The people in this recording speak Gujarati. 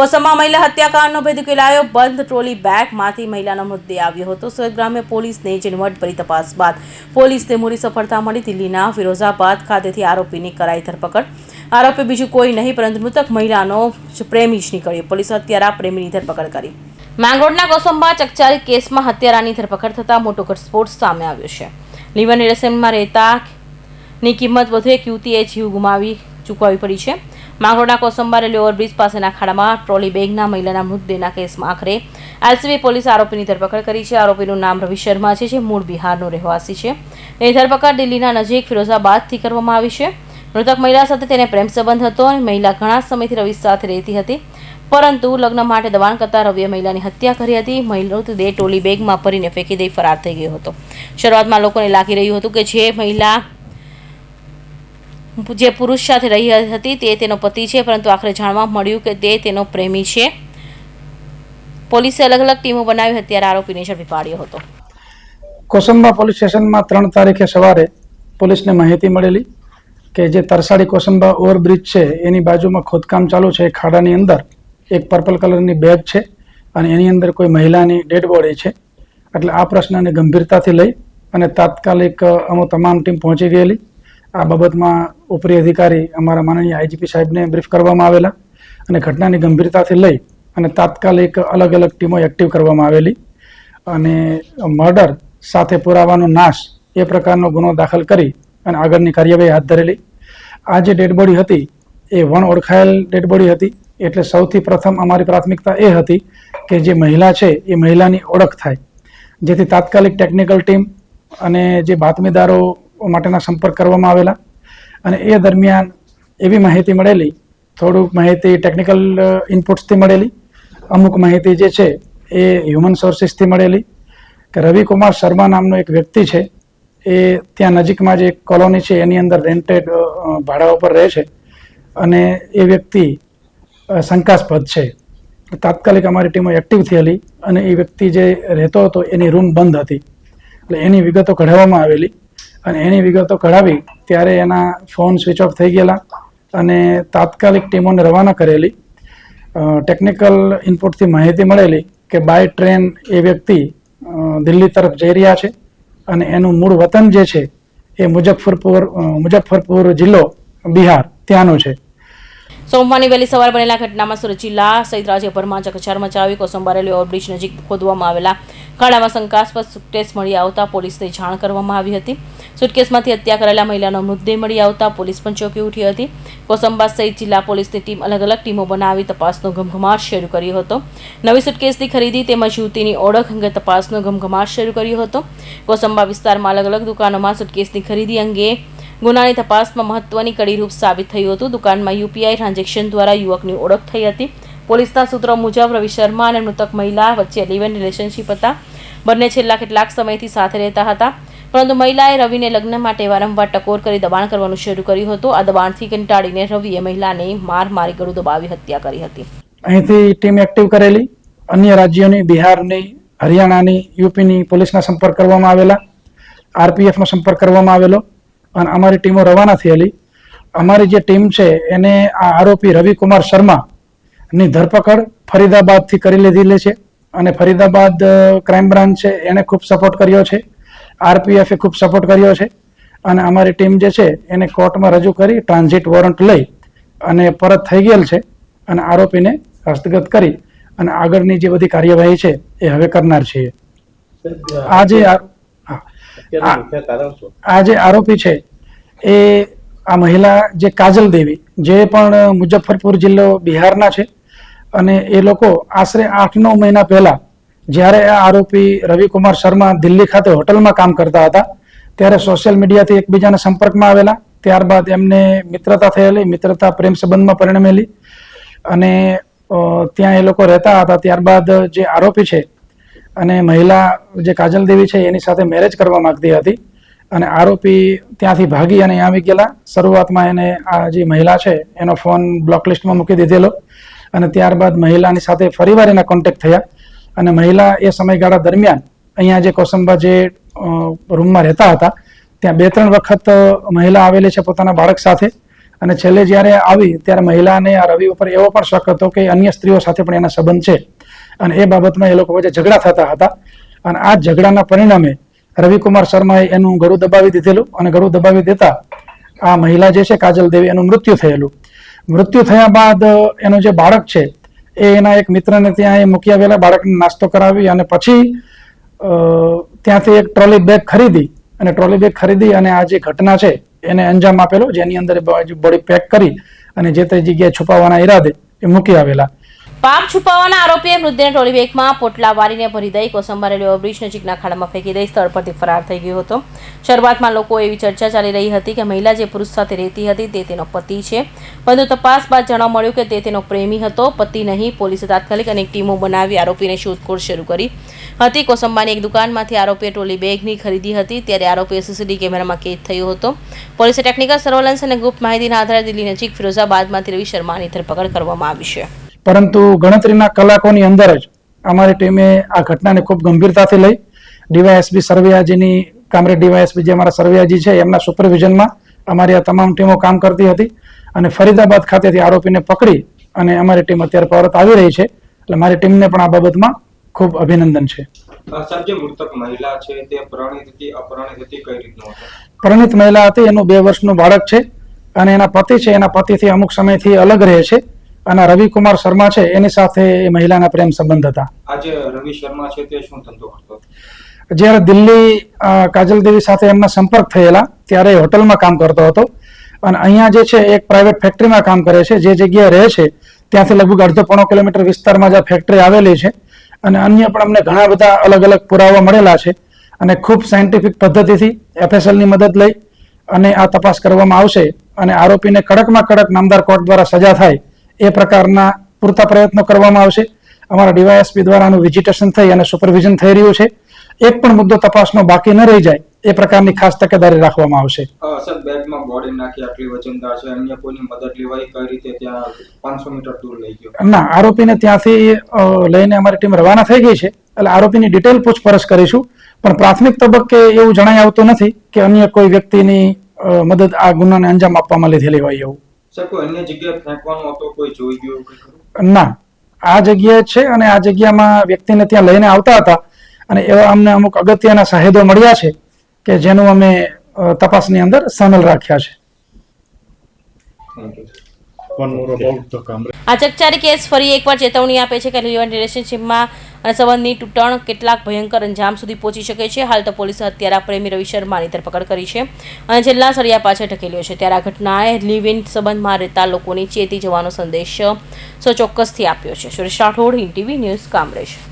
કોસંબા મહિલા હત્યાકાંડનો ભેદ ઉકેલાયો. બંધ ટ્રોલી બેગમાંથી મહિલાનો મૃતદેહ આવ્યો હતો. સુરત પોલીસને ઝીણવટભરી તપાસ બાદ પોલીસને મોડી સફળતા મળી. દિલ્હીના ફિરોઝાબાદ ખાતેથી આરોપીની કરાઈ ધરપકડ. આરોપી બીજું કોઈ નહીં, પરંતુ મૃતક મહિલાનો પ્રેમી જ નીકળ્યો. પોલીસે હત્યારા પ્રેમીની ધરપકડ કરી. માંગરોળના કોસંબા ચકચારી કેસમાં હત્યારાની ધરપકડ થતાં મોટો ઘટસ્ફોટ સામે આવ્યો છે. લીવર નિરસનમાં રહેતા ની કિંમત વધુ એક યુવતીએ જીવ ગુમાવી ચૂકવવી પડી છે. માંગરોળના કોસંબારેલી ઓવરબ્રિજ પાસેના ખાડામાં ટ્રોલી બેગના મહિલાના મૃતદેહના કેસમાં આખરે એલસીબી પોલીસ આરોપીની ધરપકડ કરી છે. આરોપીનું નામ રવિ શર્મા છે, જે મૂળ બિહારનો રહેવાસી છે. તેની ધરપકડ દિલ્હીના નજીક ફિરોઝાબાદથી કરવામાં આવી છે. મૃતક મહિલા સાથે તેને પ્રેમ સંબંધ હતો અને મહિલા ઘણા સમયથી રવિ સાથે રહેતી હતી. પરંતુ લગ્ન માટે દબાણ કરતા રવિએ મહિલાની હત્યા કરી હતી. મૃતદેહ ટોલી બેગમાં ભરીને ફેંકી દઈ ફરાર થઈ ગયો હતો. શરૂઆતમાં લોકોને લાગી રહ્યું હતું કે જે મહિલા જે પુરુષ સાથે રહી હતી તે તેનો પતિ છે, પરંતુ આખરે જાણવા મળ્યું કે તે તેનો પ્રેમી છે. પોલીસે અલગ અલગ ટીમો બનાવી ત્યારે આરોપીને ઝડપી પાડ્યો હતો. કોસંબા પોલીસ સ્ટેશનમાં ત્રણ તારીખે સવારે પોલીસને માહિતી મળેલી કે જે તરસાડી કોસંબા ઓવરબ્રિજ છે, એની બાજુમાં ખોદકામ ચાલુ છે. ખાડાની અંદર એક પર્પલ કલરની બેગ છે અને એની અંદર કોઈ મહિલાની ડેડ બોડી છે. એટલે આ પ્રશ્નને ગંભીરતાથી લઈ અને તાત્કાલિક અમો તમામ ટીમ પહોંચી ગયેલી. આ બાબતમાં ઉપરી અધિકારી અમારા માનનીય આઈજીપી સાહેબને બ્રીફ કરવામાં આવેલા અને ઘટનાની ગંભીરતાથી લઈ અને તાત્કાલિક અલગ અલગ ટીમો એક્ટિવ કરવામાં આવેલી અને મર્ડર સાથે પુરાવાનો નાશ એ પ્રકારનો ગુનો દાખલ કરી અને આગળની કાર્યવાહી હાથ ધરેલી. આ જે ડેડ હતી એ વણ ઓળખાયેલ ડેડ હતી. એટલે સૌથી પ્રથમ અમારી પ્રાથમિકતા એ હતી કે જે મહિલા છે એ મહિલાની ઓળખ થાય. જેથી તાત્કાલિક ટેકનિકલ ટીમ અને જે બાતમીદારો માટેના સંપર્ક કરવામાં આવેલા. અને એ દરમિયાન એવી માહિતી મળેલી, થોડુંક માહિતી ટેકનિકલ ઇનપુટ્સથી મળેલી. અમુક માહિતી જે છે એ હ્યુમન સોર્સિસથી મળેલી. કે રવિકુમાર શર્મા નામનો એક વ્યક્તિ છે, એ ત્યાં નજીકમાં જે કોલોની છે, એની અંદર રેન્ટેડ ભાડા ઉપર રહે છે. અને એ વ્યક્તિ શંકાસ્પદ છે. તાત્કાલિક અમારી ટીમો એક્ટિવ થયેલી અને એ વ્યક્તિ જે રહેતો હતો એની રૂમ બંધ હતી. એટલે એની વિગતો કઢાવવામાં આવેલી. અને એની વિગતો કઢાવી ત્યારે એના ફોન સ્વિચ ઓફ થઈ ગયેલા અને તાત્કાલિક ટીમોને રવાના કરેલી. ટેકનિકલ ઇનપુટથી માહિતી મળેલી કે બાય ટ્રેન એ વ્યક્તિ દિલ્હી તરફ જઈ રહ્યા છે અને એનું મૂળ વતન જે છે એ મુજફ્ફરપુર મુઝફ્ફરપુર જિલ્લો બિહાર ત્યાંનો છે. સોમવારની વહેલી સવારે બનેલા ઘટનામાં સુરત જિલ્લા સહિત રાજ્યભરમાં ચકચાર મચાવી કોસંબા રેલવે ઓવરબ્રિજ નજીક ખોદવામાં આવેલા ખાડામાં શંકાસ્પદ સુટકેસ મળી આવતા પોલીસને જાણ કરવામાં આવી હતી. સુટકેસમાંથી હત્યા કરેલા મહિલાનો મૃતદેહ મળી આવતા પોલીસ પણ ચોંકી ઉઠી હતી. કોસંબા સહિત જિલ્લા પોલીસની ટીમ અલગ અલગ ટીમો બનાવી તપાસનો ઘમઘમાટ શરૂ કર્યો હતો. નવી સુટકેસની ખરીદી તેમજ યુવતીની ઓળખ અંગે તપાસનો ઘમઘમાટ શરૂ કર્યો હતો. કોસંબા વિસ્તારમાં અલગ અલગ દુકાનોમાં સુટકેસની ખરીદી અંગે ગુનાની તપાસમાં મહત્વની કડીરૂપ સાબિત થયું હતું. દુકાનમાં યુપીઆઈ ટ્રાન્ઝેક્શન દ્વારા યુવકની ઓળખ થઈ હતી. પોલીસના સૂત્રો મુજબ રવિ શર્મા અને મૃતક મહિલા વચ્ચે લિવ રિલેશનશીપ હતા. બંને છેલ્લા કેટલાક સમયથી સાથે રહેતા હતા. પરંતુ મહિલાએ રવિને લગ્ન માટે વારંવાર ટકોર કરી દબાણ કરવાનું શરૂ કર્યું હતું. આ દબાણથી કંટાળીને રવિએ મહિલાને માર મારી ગળું દબાવી હત્યા કરી હતી. અહીંથી ટીમ એક્ટિવ કરેલી. અન્ય રાજ્યોની બિહારની, હરિયાણાની, યુપીની પોલીસના સંપર્ક કરવામાં આવેલા. આરપીએફનો સંપર્ક કરવામાં આવેલો. અને અમારી ટીમો રવાના થયેલી. અમારી જે ટીમ છે એને આ આરોપી રવિકુમાર શર્મા ની ધરપકડ ફરીદાબાદથી કરી લીધેલી છે. અને ફરીદાબાદ ક્રાઇમ બ્રાન્ચ છે એને ખૂબ સપોર્ટ કર્યો છે. આરપીએફે ખૂબ સપોર્ટ કર્યો છે. અને અમારી ટીમ જે છે એને કોર્ટમાં રજૂ કરી ટ્રાન્ઝિટ વોરંટ લઈ અને પરત થઈ ગયેલ છે અને આરોપીને હસ્તગત કરી. અને આગળની જે બધી કાર્યવાહી છે એ હવે કરનાર છીએ. આ જે આ- જે આરોપી છે એ આ મહિલા જે કાજલ દેવી જે પણ મુઝફ્ફરપુર જિલ્લો બિહારના છે અને એ લોકો આશરે આઠ નવ મહિના પહેલા જ્યારે આ આરોપી રવિકુમાર શર્મા દિલ્હી ખાતે હોટલમાં કામ કરતા હતા ત્યારે સોશિયલ મીડિયાથી એકબીજાના સંપર્કમાં આવેલા ત્યારબાદ એમને મિત્રતા થયેલી મિત્રતા પ્રેમ સંબંધમાં પરિણમેલી અને ત્યાં એ લોકો રહેતા હતા. ત્યારબાદ જે આરોપી છે અને મહિલા જે કાજલ દેવી છે, એની સાથે મેરેજ કરવા માંગતી હતી. અને આરોપી ત્યાંથી ભાગી અને આવી ગયેલા. શરૂઆતમાં એને આ જે મહિલા છે, એનો ફોન બ્લોક લિસ્ટમાં મૂકી દીધેલો. અને ત્યારબાદ મહિલાની સાથે ફરીવાર એના કોન્ટેક્ટ થયા. અને મહિલા એ સમયગાળા દરમિયાન અહીંયા જે કોસંબા જે રૂમમાં રહેતા હતા, ત્યાં બે ત્રણ વખત મહિલા આવેલી છે પોતાના બાળક સાથે. અને છેલ્લે જ્યારે આવી, ત્યારે મહિલાને આ રવિ ઉપર એવો પણ શક હતો કે અન્ય સ્ત્રીઓ સાથે પણ એના સંબંધ છે. અને એ બાબતમાં એ લોકો વચ્ચે ઝઘડા થતા હતા. અને આ ઝઘડાના પરિણામે રવિકુમાર શર્માએ એનું ગળું દબાવી દીધેલું અને ગળું દબાવી દેતા આ મહિલા જે છે, કાજલ દેવી, એનું મૃત્યુ થયેલું. મૃત્યુ થયા બાદ એનું જે બાળક છે, એ એના એક મિત્રને ત્યાં એ મૂકી આવેલા, બાળકને નાસ્તો કરાવી અને પછી ત્યાંથી એક ટ્રોલી બેગ ખરીદી અને ટ્રોલી બેગ ખરીદી અને આ જે ઘટના છે, એને અંજામ આપેલો, જેની અંદર બોડી પેક કરી અને જે તે જગ્યાએ છુપાવવાના ઈરાદે એ મૂકી આવેલા. પાપ છુપાવવાના આરોપીએ મૃતદેહને ટ્રોલી બેગમાં પોટલા વારીને ભરી દઈ કોસંબા રેલવે ઓવરબ્રિજ નજીકના ખાડામાં ફેંકી દઈ સ્થળ પરથી ફરાર થઈ ગયો હતો. શરૂઆતમાં લોકો એવી ચર્ચા ચાલી રહી હતી કે મહિલા જે પુરુષ સાથે રહેતી હતી તે તેનો પતિ છે. પરંતુ તપાસ બાદ જાણવા મળ્યું કે તે તેનો પ્રેમી હતો. પતિ નહીં, પોલીસે તાત્કાલિક અનેક ટીમો બનાવી આરોપીને શોધખોળ શરૂ કરી હતી. કોસંબાની એક દુકાનમાંથી આરોપીએ ટ્રોલી બેગની ખરીદી હતી ત્યારે આરોપીએ સીસીટીવી કેમેરામાં કેદ થયો હતો. પોલીસે ટેકનિકલ સર્વેલન્સ અને ગુપ્ત માહિતીના આધારે દિલ્હી નજીક ફિરોઝાબાદમાંથી રવિ શર્માની ધરપકડ કરવામાં આવી છે. પરંતુ ગણતરીના કલાકોની અંદર જ અમારી ટીમે આ ઘટનાને ખૂબ ગંભીરતાથી લઈ ડીવાયએસબી સરવૈયાજીની કામરેજ ડીવાયએસપી જે અમારા સરવૈયાજી છે એમના સુપરવિઝનમાં અમારી આ તમામ ટીમો કામ કરતી હતી અને ફરીદાબાદ ખાતેથી આરોપીને પકડી અને અમારી ટીમ અત્યારે પરત આવી રહી છે. એટલે મારી ટીમને પણ આ બાબતમાં ખૂબ અભિનંદન છે. પરિણીત મહિલા હતી એનું બે વર્ષનું બાળક છે અને એના પતિ છે. એના પતિથી અમુક સમયથી અલગ રહે છે. અને રવિકુમાર શર્મા છે એની સાથે એ મહિલાના પ્રેમ સંબંધ હતા. આજે રવિ શર્મા છે તે શું ધંધો કરતો? જ્યારે દિલ્હી કાજલ દેવી સાથે એમના સંપર્ક થયેલા ત્યારે એ હોટલમાં કામ કરતો હતો. અને અહીંયા જે છે એક પ્રાઇવેટ ફેક્ટરીમાં કામ કરે છે જે જગ્યાએ રહે છે ત્યાંથી લગભગ અડધો પોણો કિલોમીટર વિસ્તારમાં જ ફેક્ટરી આવેલી છે. અને અન્ય પણ અમને ઘણા બધા અલગ અલગ પુરાવા મળેલા છે. અને ખૂબ સાયન્ટિફિક પદ્ધતિથી એફએસએલની મદદ લઈ અને આ તપાસ કરવામાં આવશે. અને આરોપીને કડકમાં કડક નામદાર કોર્ટ દ્વારા સજા થાય એ પ્રકારના પૂરતા પ્રયત્નો કરવામાં આવશે. અમારા ડીવાયએસપી દ્વારા આનું વિઝિટેશન થઈ અને સુપરવિઝન થઈ રહ્યું છે. એક પણ મુદ્દો તપાસનો બાકી ન રહી જાય એ પ્રકારની ખાસ તકેદારી રાખવામાં આવશે. સર બેગમાં બોડી નાખી આટલી વજનદાર છે અન્ય કોઈની મદદ લેવાય? કઈ રીતે ત્યાં પાંચસો મીટર દૂર લઈ ગયો? ના આરોપીને ત્યાંથી લઈને અમારી ટીમ રવાના થઈ ગઈ છે. એટલે આરોપીની ડિટેલ પૂછપરછ કરીશું. પણ પ્રાથમિક તબક્કે એવું જણાઈ આવતું નથી કે અન્ય કોઈ વ્યક્તિની મદદ આ ગુનાને અંજામ આપવામાં લીધેલી હોય એવું. અન્ય જગ્યાએ ફેંકવાનો હતો કોઈ જોઈ ગયું એવું કંઈ ખરું? ના. આ જગ્યાએ છે અને આ જગ્યામાં વ્યક્તિને ત્યાં લઈને આવતા હતા અને એવા અમને અમુક અગત્યના સાહેદો મળ્યા છે કે જેનું અમે તપાસની અંદર સામેલ રાખ્યા છે. Thank you one more about the camera. આ ચકચારી કેસ ફરી એકવાર ચેતવણી આપે છે કે રિલેવન્ટ રિલેશનશીપમાં અને સંબંધની તૂટણ કેટલાક ભયંકર અંજામ સુધી પહોંચી શકે છે. હાલ તો પોલીસે હત્યારા પ્રેમી રવિ શર્માની ધરપકડ કરી છે અને છેલ્લા સળિયા પાછળ ઢકેલ્યો છે. ત્યારે આ ઘટનાએ લિવ ઇન સંબંધમાં રહેતા લોકોની ચેતી જવાનો સંદેશ સો ચોક્કસથી આપ્યો છે. Suresh Rathod, Hind TV news Kamrej.